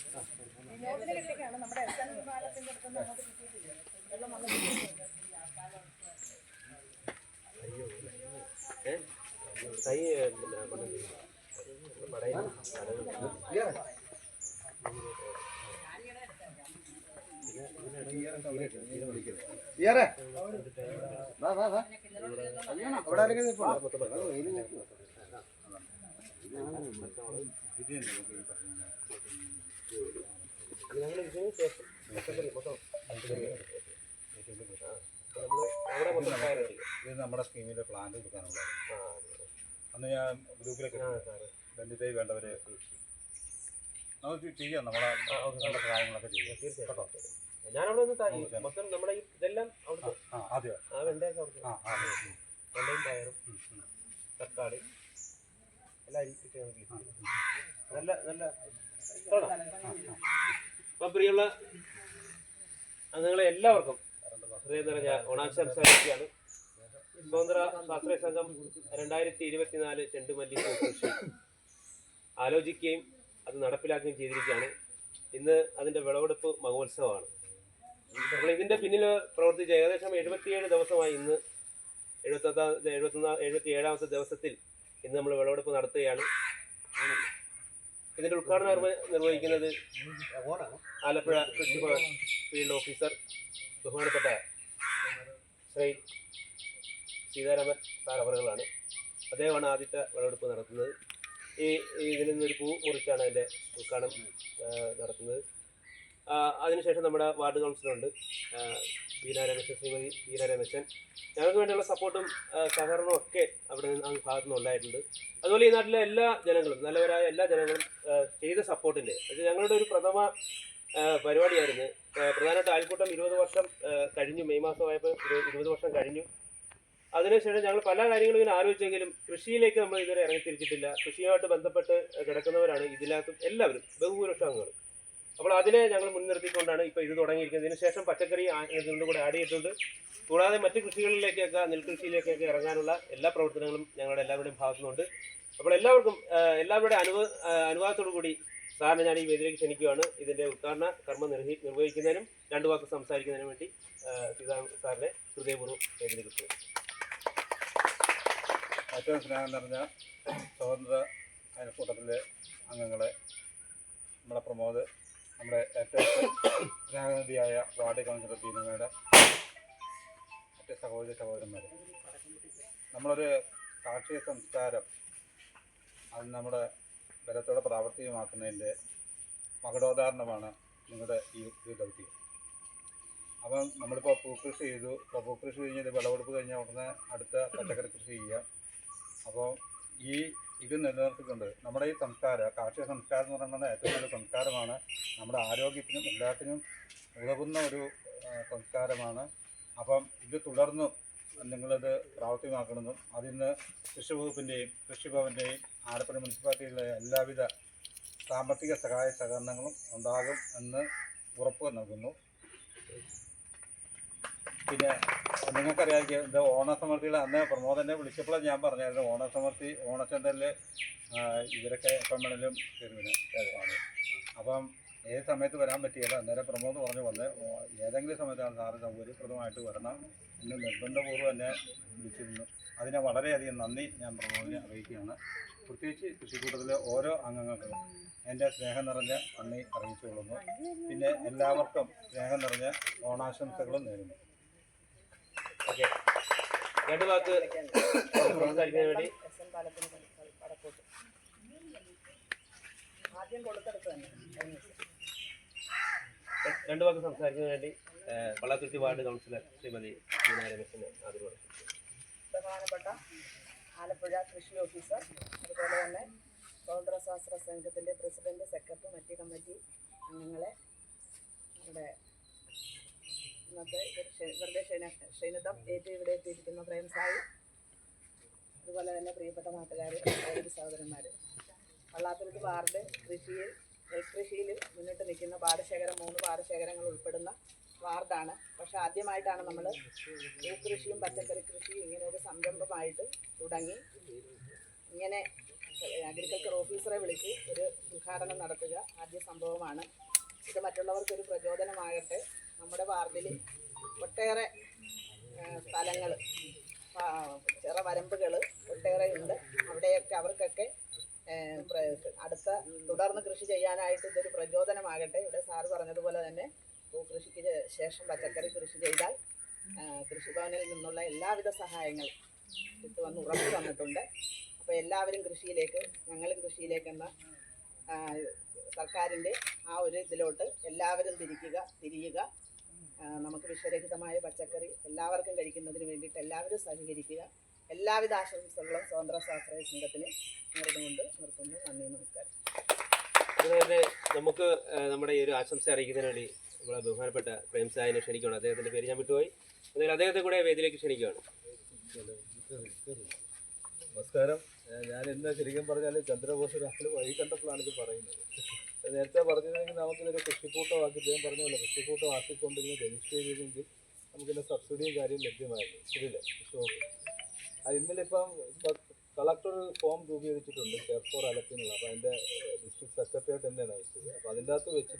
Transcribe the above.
ചടിയനൊക്കെ കൈ പിന്നെ കൊണ്ടുവന്ന് പടയിൽ ഇയാറെ വാ വാ വാ അവിടെ ആരെങ്കിലും നിൽപ്പുണ്ടോ? വെയിൽ നോക്കുവോ? ഞങ്ങൾ ഇതിന് ശേഷം പച്ചക്കറി മൊത്തം നമ്മൾ അവിടെ മൊത്തം കയറി ഇത് നമ്മുടെ സ്കീമിന്റെ പ്ലാൻ എടുക്കാനുള്ള അന്ന് ഞാൻ ഗ്രൂപ്പിലൊക്കെ വേണ്ടവരെ ബന്ധുതൈ വേണ്ടവര് നമുക്ക് ചെയ്യാം. നമ്മളെ നമ്മുടെ കാര്യങ്ങളൊക്കെ ചെയ്യാം. തീർച്ചയായിട്ടും ഞാനവിടെ മൊത്തം നമ്മുടെ ഇതെല്ലാം അവിടുത്തെ ആ വെണ്ടയൊക്കെ അവിടുത്തെ വെണ്ടയും പയറും. തക്കാളി എല്ലാം നമുക്ക് നല്ല നല്ല? അപ്പം പ്രിയമുള്ള നിങ്ങളെ എല്ലാവർക്കും ഹൃദയം നിറഞ്ഞ സ്വതന്ത്ര ശാസ്ത്രീയ സംഘം രണ്ടായിരത്തി ഇരുപത്തിനാല് ചെണ്ടുമല്ലി ആലോചിക്കുകയും അത് നടപ്പിലാക്കുകയും ചെയ്തിരിക്കുകയാണ്. ഇന്ന് അതിന്റെ വിളവെടുപ്പ് മഹോത്സവമാണ്. നമ്മൾ ഇതിന്റെ പിന്നിൽ പ്രവർത്തിച്ച ഏകദേശം എഴുപത്തിയേഴ് ദിവസമായി ഇന്ന് എഴുപത്തി എഴുപത്തി ഏഴാമത്തെ ദിവസത്തിൽ ഇന്ന് നമ്മൾ വിളവെടുപ്പ് നടത്തുകയാണ്. ഇതിന്റെ ഉദ്ഘാടനം നിർവ- നിർവഹിക്കുന്നത് ആലപ്പുഴ കൃഷിഭവൻ ഫീൽഡ് ഓഫീസർ ബഹുമാനപ്പെട്ട ശ്രീ സീതാരാമൻ സാറവറുകളാണ് അദ്ദേഹമാണ് ആദ്യത്തെ വിളവെടുപ്പ് നടത്തുന്നത്. ഈ ഇതിൽ നിന്നൊരു പൂ മുറിച്ചാണ് അതിന്റെ ഉദ്ഘാടനം നടത്തുന്നത്. അതിനുശേഷം നമ്മുടെ വാർഡ് കൗൺസിലുണ്ട് ആ, ശ്രീമതി വീരാരമേശൻ രമേശൻ ഞങ്ങൾക്ക് വേണ്ടിയുള്ള സപ്പോർട്ടും സഹകരണവും ഒക്കെ അവിടെ നിന്ന് ഭാഗത്തു നിന്ന് ഉണ്ടായിട്ടുണ്ട്. അതുപോലെ ഈ നാട്ടിലെ എല്ലാ ജനങ്ങളും നല്ലവരായ എല്ലാ ജനങ്ങളും ചെയ്ത സപ്പോർട്ടിന്റെ അത് ഞങ്ങളുടെ ഒരു പ്രഥമ പരിപാടിയായിരുന്നു. പ്രധാനമായിട്ട് അയൽക്കൂട്ടം ഇരുപത് വർഷം കഴിഞ്ഞു. മെയ് മാസമായപ്പോൾ ഇരു- ഇരുപത് വർഷം കഴിഞ്ഞു. അതിനുശേഷം ഞങ്ങൾ പല കാര്യങ്ങളും ഇങ്ങനെ ആലോചിച്ചെങ്കിലും കൃഷിയിലേക്ക് നമ്മൾ ഇതുവരെ ഇറങ്ങിത്തിരിച്ചിട്ടില്ല. കൃഷിയുമായിട്ട് ബന്ധപ്പെട്ട് കിടക്കുന്നവരാണ് ഇതിനകത്ത് എല്ലാവരും. ബഹുഭൂരിപക്ഷം അംഗങ്ങൾ അപ്പോൾ അതിനെ ഞങ്ങൾ മുൻനിർത്തിക്കൊണ്ടാണ് ഇപ്പോൾ ഇത് തുടങ്ങിയിരിക്കുന്നത്. ഇതിനുശേഷം പച്ചക്കറി ഇതിന്റെ കൂടെ ആഡ് ചെയ്തിട്ടുണ്ട്. കൂടാതെ മറ്റ് കൃഷികളിലേക്കൊക്കെ നെൽകൃഷിയിലേക്കൊക്കെ ഇറങ്ങാനുള്ള എല്ലാ പ്രവർത്തനങ്ങളും ഞങ്ങളുടെ എല്ലാവരുടെയും ഭാഗത്തുനിന്നുണ്ട്. അപ്പോൾ എല്ലാവർക്കും എല്ലാവരുടെ അനുവ അനുവാദത്തോടു കൂടി സാറിനെ ഞാൻ ഈ വേദിയിലേക്ക് ക്ഷണിക്കുകയാണ്. ഇതിന്റെ ഉദ്ഘാടന കർമ്മം നിർഹി നിർവഹിക്കുന്നതിനും രണ്ട് വാക്ക് സംസാരിക്കുന്നതിനും വേണ്ടി സീതാറാം സീതാ സാറിനെ ഹൃദയപൂർവം വേദിയിലേക്ക്. ഏറ്റവും സ്നേഹം നിറഞ്ഞ സ്വതന്ത്ര അയൽക്കൂട്ടത്തിലെ അംഗങ്ങളെ നമ്മുടെ പ്രമോദ് നമ്മുടെ ഏറ്റവും വാർഡ് കൗൺസിലർ ബീനമയുടെ മറ്റ് സഹോദരി സഹോദരന്മാർ നമ്മളൊരു കാർഷിക സംസ്കാരം അത് നമ്മുടെ ബലത്തോടെ പ്രാവർത്തികമാക്കുന്നതിന്റെ മകടോദാഹരണമാണ് നിങ്ങളുടെ ഈ ഈ ദൗത്യം. അപ്പം നമ്മളിപ്പോൾ പൂക്കൃഷി ചെയ്തു. ഇപ്പോൾ പൂക്കൃഷി കഴിഞ്ഞ് വിളവെടുപ്പ് കഴിഞ്ഞ ഉടനെ അടുത്ത പച്ചക്കറി കൃഷി ചെയ്യുക അപ്പോൾ ഈ ഇത് നിലനിർത്തിക്കൊണ്ട് നമ്മുടെ ഈ സംസ്കാരം കാർഷിക സംസ്കാരം എന്ന് പറയുന്നത് ഏറ്റവും നല്ല സംസ്കാരമാണ്. നമ്മുടെ ആരോഗ്യത്തിനും എല്ലാത്തിനും ഉതകുന്ന ഒരു സംസ്കാരമാണ്. അപ്പം ഇത് തുടർന്നും നിങ്ങളിത് പ്രാവർത്തികമാക്കണമെന്നും അതിന്ന് കൃഷി വകുപ്പിന്റെയും കൃഷിഭവന്റെയും ആലപ്പുഴ മുനിസിപ്പാലിറ്റിയിലെ എല്ലാവിധ സാമ്പത്തിക സഹായ സഹകരണങ്ങളും ഉണ്ടാകും എന്ന് ഉറപ്പ് നൽകുന്നു. പിന്നെ നിങ്ങൾക്കറിയാമായിരിക്കും ഇത് ഓണസമൃദ്ധിയിൽ അന്ന് പ്രമോദനെ വിളിച്ചപ്പോൾ ഞാൻ പറഞ്ഞായിരുന്നു ഓണസമൃദ്ധി ഓണച്ചന്തലിൽ ഇവരൊക്കെ വേണേലും തീർന്നിന് ആണ് അപ്പം ഏത് സമയത്ത് വരാൻ പറ്റിയത്? അന്നേരം പ്രമോദ് പറഞ്ഞു വന്ന് ഏതെങ്കിലും സമയത്താണ് സാറ് സൗകര്യപ്രദമായിട്ട് വരണം എന്ന് നിർബന്ധപൂർവം എന്നെ വിളിച്ചിരുന്നു. അതിനെ വളരെയധികം നന്ദി ഞാൻ പ്രമോദിനെ അറിയിക്കുകയാണ്. പ്രത്യേകിച്ച് കൃഷിക്കൂട്ടത്തിലെ ഓരോ അംഗങ്ങൾക്കും എന്റെ സ്നേഹം നിറഞ്ഞ നന്ദി അറിയിച്ചുകൊള്ളുന്നു. പിന്നെ എല്ലാവർക്കും സ്നേഹം നിറഞ്ഞ ഓണാശംസകളും നേരുന്നു. രണ്ട് വാക്ക് സംസാരിക്കുന്നതിന് വേണ്ടി. രണ്ട് വാക്ക് വേണ്ടി വാർഡ് കൗൺസിലർ ശ്രീമതി പ്രധാനപ്പെട്ട ആലപ്പുഴ കൃഷി ഓഫീസർ അതുപോലെ തന്നെ സ്വതന്ത്ര ശാസ്ത്ര സംഘത്തിന്റെ പ്രസിഡന്റ് സെക്രട്ടറി മറ്റ് കമ്മിറ്റി അംഗങ്ങളെ നമ്മുടെ ക്ഷ- ഇവരുടെ ക്ഷണ ക്ഷണിതം ഏറ്റ് ഇവിടെ എത്തിയിരിക്കുന്ന പ്രേം സായി അതുപോലെ തന്നെ പ്രിയപ്പെട്ട നാട്ടുകാർ സഹോദരി സഹോദരന്മാർ വള്ളാത്തുരുത്ത് വാർഡ് കൃഷിയിൽ നെൽകൃഷിയിൽ മുന്നിട്ട് നിൽക്കുന്ന പാടശേഖരം മൂന്ന് പാടശേഖരങ്ങൾ ഉൾപ്പെടുന്ന വാർഡാണ്. പക്ഷെ ആദ്യമായിട്ടാണ് നമ്മൾ പൂക്കൃഷിയും പച്ചക്കറി കൃഷിയും ഇങ്ങനെ ഒരു സംരംഭമായിട്ട് തുടങ്ങി. ഇങ്ങനെ അഗ്രികൾച്ചർ ഓഫീസറെ വിളിച്ച് ഒരു ഉദ്ഘാടനം നടത്തുക ആദ്യ സംഭവമാണ്. ഇത് മറ്റുള്ളവർക്കൊരു പ്രചോദനമാകട്ടെ. നമ്മുടെ വാർഡിൽ ഒട്ടേറെ സ്ഥലങ്ങൾ ചെറ വരമ്പുകൾ ഒട്ടേറെ ഉണ്ട്. അവിടെയൊക്കെ അവർക്കൊക്കെ അടുത്ത തുടർന്ന് കൃഷി ചെയ്യാനായിട്ട് ഇതൊരു പ്രചോദനമാകട്ടെ. ഇവിടെ സാറ് പറഞ്ഞതുപോലെ തന്നെ പൂക്കൃഷിക്ക് ശേഷം പച്ചക്കറി കൃഷി ചെയ്താൽ കൃഷിഭവനിൽ നിന്നുള്ള എല്ലാവിധ സഹായങ്ങളും കിട്ടുമെന്ന് ഉറപ്പ് തന്നിട്ടുണ്ട്. അപ്പോൾ എല്ലാവരും കൃഷിയിലേക്ക് ഞങ്ങളും കൃഷിയിലേക്കെന്ന സർക്കാരിന്റെ ആ ഒരു ഇതിലോട്ട് എല്ലാവരും തിരിക്കുക തിരിയുക. നമുക്ക് വിഷരഹിതമായ പച്ചക്കറി എല്ലാവർക്കും കഴിക്കുന്നതിന് വേണ്ടിയിട്ട് എല്ലാവരും സഹകരിക്കുക. എല്ലാവിധ ആശംസകളും സ്വതന്ത്ര സ്വാശ്രയ സംഘത്തിന് നേരിടുകൊണ്ട് നിർത്തുന്നു. നന്ദി നമസ്കാരം. അതുപോലെ തന്നെ നമുക്ക് നമ്മുടെ ഈ ഒരു ആശംസ അറിയിക്കുന്നതിന് വേണ്ടി നമ്മളെ ബഹുമാനപ്പെട്ട പ്രേം സായനെ ക്ഷണിക്കുകയാണ്. അദ്ദേഹത്തിന്റെ പേര് ഞാൻ വിട്ടുപോയി. എന്നാൽ അദ്ദേഹത്തെ കൂടെ വേദിയിലേക്ക് ക്ഷണിക്കുകയാണ്. നമസ്കാരം. ഞാൻ ഇന്ന് ശരിക്കും പറഞ്ഞാൽ ചന്ദ്രബോസ് രാവിലെ വഴി കണ്ടപ്പോഴാണ് ഇത് പറയുന്നത്. നേരത്തെ പറഞ്ഞിരുന്നെങ്കിൽ നമുക്കിതൊരു കൃഷിക്കൂട്ടമാക്കി ഇദ്ദേഹം പറഞ്ഞല്ലോ കൃഷിക്കൂട്ടം ആക്കിക്കൊണ്ടിരുന്ന് രജിസ്റ്റർ ചെയ്തിരുന്നെങ്കിൽ നമുക്കിതിന്റെ സബ്സിഡിയും കാര്യം ലഭ്യമായിരുന്നു ശരിയല്ലേ കൃഷി അത് ഇന്നലെ ഇപ്പം കളക്ടർ ഫോം രൂപീകരിച്ചിട്ടുണ്ട് കെയർ ഫോർ അലപ്പിനുള്ള അപ്പോൾ അതിന്റെ ഡിസ്ട്രിക്ട് സെക്രട്ടറിയായിട്ട് തന്നെയാണ് അയച്ചത്. അപ്പോൾ അതിന്റെ അകത്ത് വെച്ചിട്ട്